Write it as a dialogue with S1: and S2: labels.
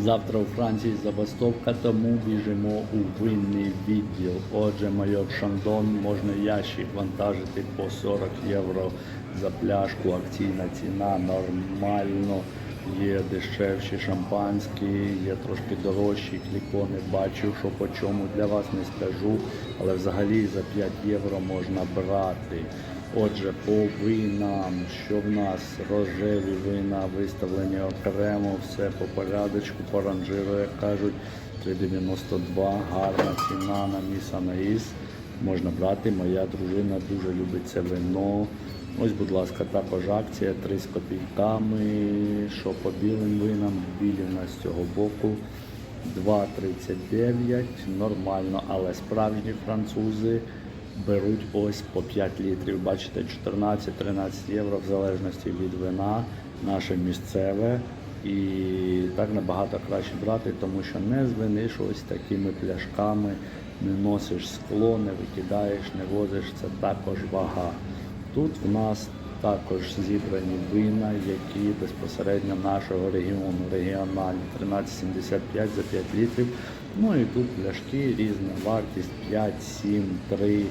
S1: Завтра у Франції забастовка, тому біжимо у винний відділ. Отже, майор Шандон можна ящик вантажити по 40 євро за пляшку. Акційна ціна нормально. Є дешевші шампанські, є трошки дорожчі клікони. Бачу, що по чому для вас не скажу, але взагалі за 5 євро можна брати. Отже, по винам, що в нас рожеві вина виставлені окремо, все по порядочку, по ранжиру, як кажуть, 3,92, гарна ціна на Місанаїс. Можна брати. Моя дружина дуже любить це вино. Ось, будь ласка, також акція 3 з копійками. Що по білим винам, білі у нас з цього боку 2,39, нормально, але справжні французи беруть ось по 5 літрів. Бачите, 14-13 євро в залежності від вина, наше місцеве. І так набагато краще брати, тому що не звиниш ось такими пляшками, не носиш скло, не викидаєш, не возиш, це також вага. Тут в нас також зібрані вина, які безпосередньо нашого регіону, регіональні 13,75 за 5 літрів. Ну і тут пляшки, різна вартість 5, 7, 3.